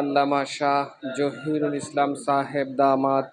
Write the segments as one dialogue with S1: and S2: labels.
S1: আল্লামা শাহ জহিরুল ইসলাম সাহেব দামাত।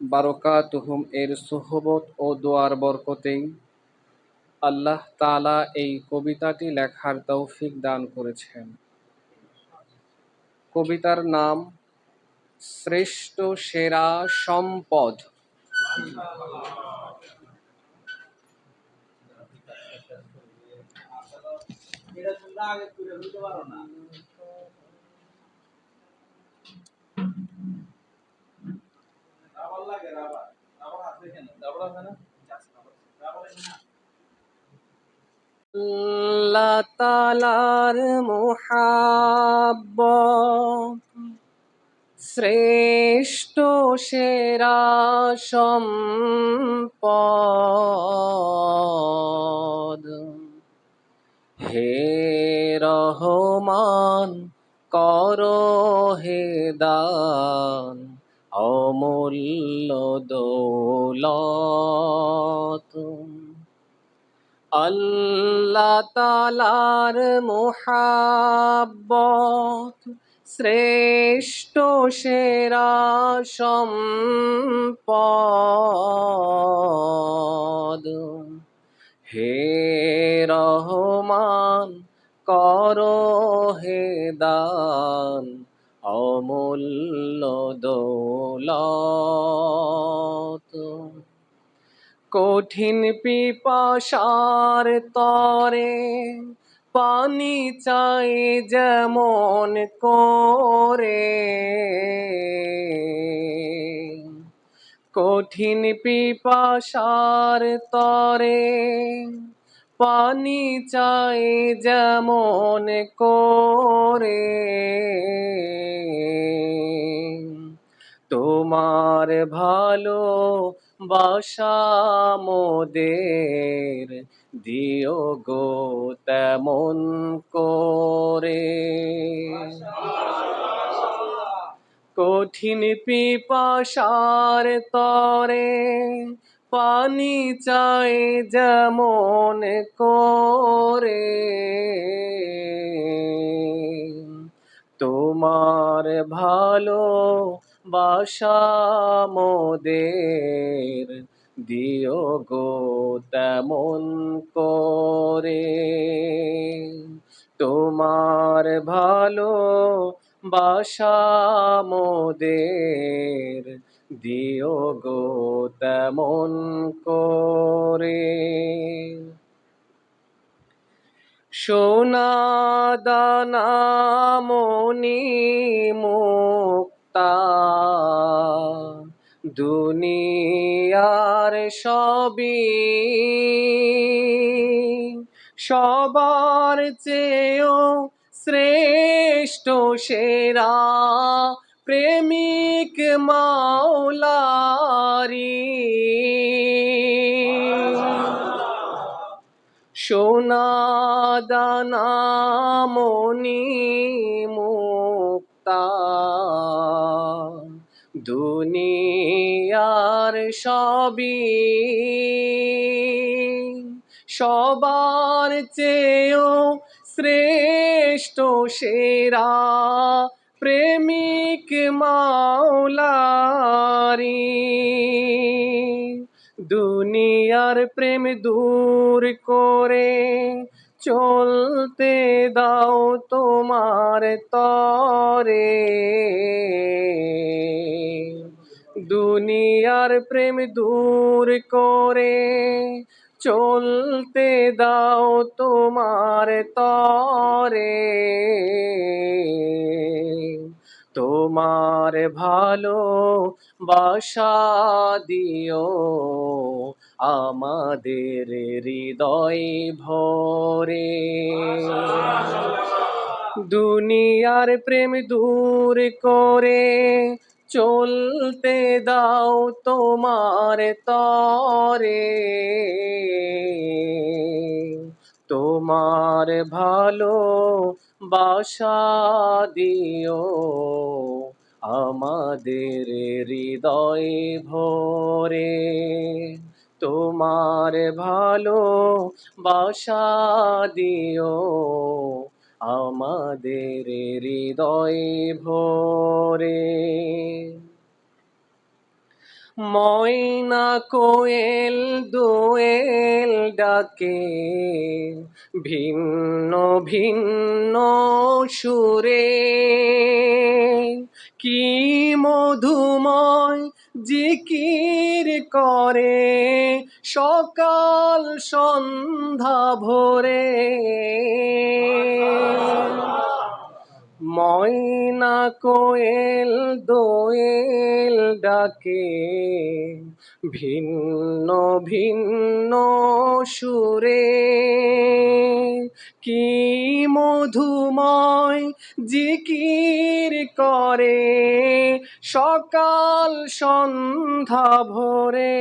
S1: বারকাতুহুম এর সুহবত ও দোয়ার বরকতেই আল্লাহ তালা এই কবিতাটি লেখার তৌফিক দান করেছেন। কবিতার নাম, শ্রেষ্ঠ সেরা সম্পদ।
S2: না
S1: তালার মোহাব্বত শ্রেষ্ঠ সেরা সম্পদ। হে রহমান কর হে দান। অমূল্য দৌলত। আল্লাহ তালার মোহাব্বত শ্রেষ্ঠ সেরা সম্পদ। হে রহমান কর হে দান অমূল্য দৌলত কঠিন পিপাসার তরে পানি চাই যেমন করে। কঠিন পিপাসার তরে পানি চাই যেমন করে। তোমার ভালো বাসা মোদের, দিও গো তেমন করে। কঠিন পিপাসার তরে পানি চাই যেমন করে। তোমার ভালো বাসা মোদের দিও গো তেমন করে। তোমার ভালো বাসা মোদের দিও গো তেমন করে। সোনা দানা মনি মুক্তা দুনিয়ার সবই সবার চেয়েও শ্রেষ্ঠ সেরা প্রেমিক মাওলারি। সোনা দানা মনি মুক্তা দুনিয়ার সবই সবার চেয়েও শ্রেষ্ঠ সেরা প্রেমিক মাওলারি। দুনিয়ার প্রেম দূর করে চলতে দাও তোমার তরে। দুনিয়ার প্রেম দূর করে, চলতে দাও তোমার তরে। তোমার ভালো বাসা দিও আমাদের হৃদয় ভরে। দুনিয়ার প্রেম দূর করে চলতে দাও তোমার তরে। তোমার ভালো বাসা দিও, আমাদের হৃদয় ভরে। তোমার ভালো বাসা দিও আমাদের হৃদয় ভরে। ময়না কোয়েল দোয়েল ডাকে ভিন্ন ভিন্ন সুরে। কি মধুময় জিকির করে সকাল সন্ধ্যা ভোরে। ময়না কোয়েল দোয়েল ডাকে ভিন্ন ভিন্ন সুরে। কি মধুময় জিকির করে সকাল সন্ধ্যা ভোরে।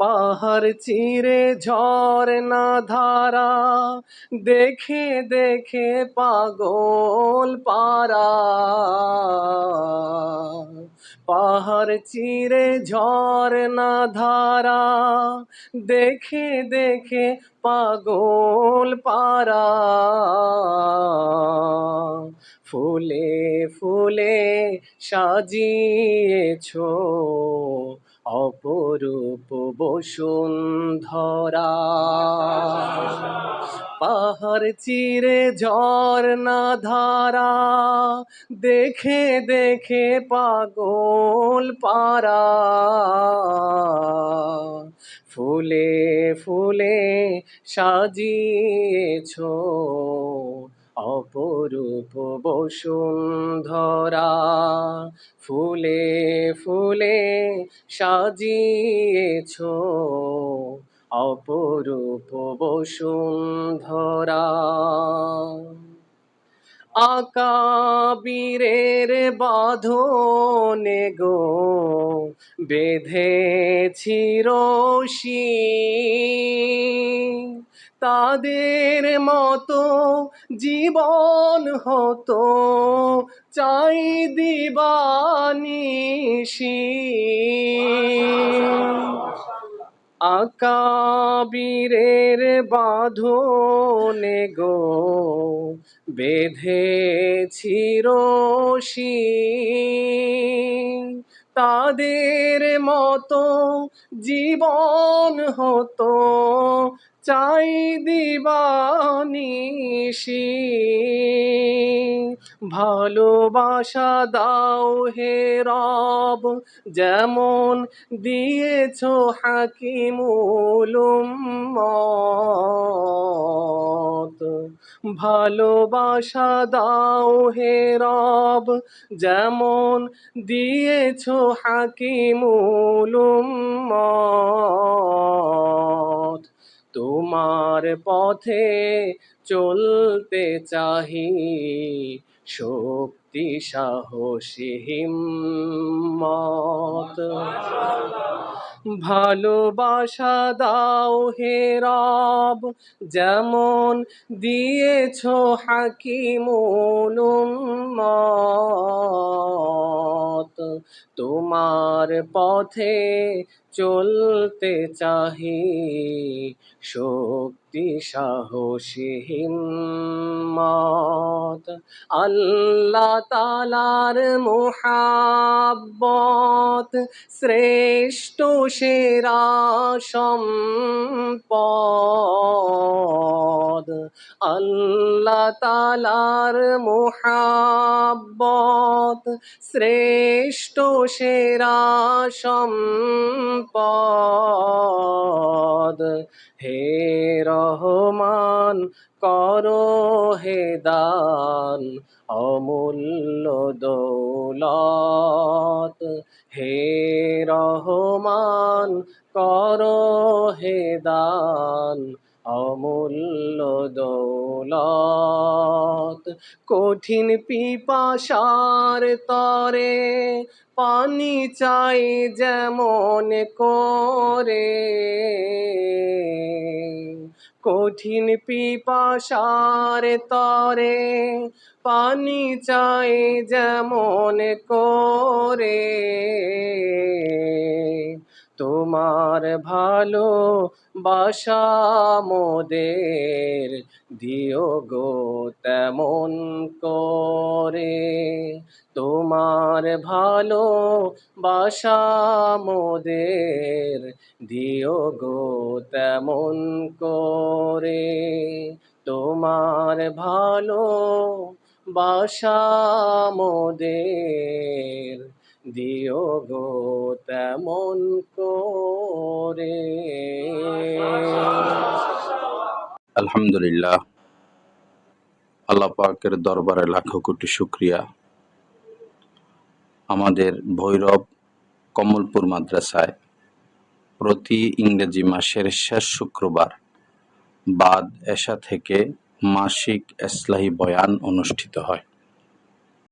S1: পাহাড় চিরে ঝর্ণা ধারা, দেখে দেখে পাগল পারা পাহাড় চিরে ঝর্ণা ধারা, দেখে দেখে পাগল পারা ফুলে ফুলে সাজিয়েছো অপরূপ বসুন্ধরা পাহাড় চিরে ঝর্ণা ধারা দেখে দেখে পাগল পারা ফুলে ফুলে সাজিয়েছো অপরূপ বসুন্ধরা ফুলে ফুলে সাজিয়েছো অপরূপ বসুন্ধরা আকাবীরের বাঁধনে গো বেঁধেছি রশি। তাদের মতো জীবন হতো। চাই দিবানিশি আকাবীরের বাঁধনে গো বেঁধেছি রশি তাদের মতো জীবন হতো। চাই দিবানিশি ভালোবাসা দাও হে রব, যেমন দিয়েছ হাকিমুল উম্মত। ভালোবাসা দাও হে রব, যেমন দিয়েছ হাকিমুল উম্মত। তোমার পথে চলতে চাহি। শক্তি সাহসী হিম্মত। ভালোবাসা দাও হে রব, যেমন দিয়েছ হাকিমুল মত তোমার পথে চলতে চাহি শক্তি সাহসী হিম্মত। আল্লাহ তালার মোহাব্বত শ্রেষ্ঠ সেরা সম্পদ। আল্লাহ তালার মোহাব্বত শ্রেষ্ঠ সেরা সম্পদ। হে রহমান করো হে দান অমূল্য দৌলত। হে রহমান করো হে দান অমূল্য দৌলত, কঠিন পিপাসার তরে, পানি চাই যেমন করে। কঠিন পিপাসার তরে, পানি চাই যেমন করে। তোমার ভালো বাসা মোদের, দিও গো তেমন করে। তোমার ভালো বাসা মোদের, দিও গো তেমন করে। তোমার ভালো বাসা মোদের দিও গো তেমন করে।
S3: আলহামদুলিল্লাহ, আল্লাহ পাকের দরবারে লাখো কোটি শুক্রিয়া। আমাদের ভৈরব কমলপুর মাদ্রাসায় প্রতি ইংরেজি মাসের শেষ শুক্রবার বাদ এশা থেকে মাসিক এসলাহি বয়ান অনুষ্ঠিত হয়।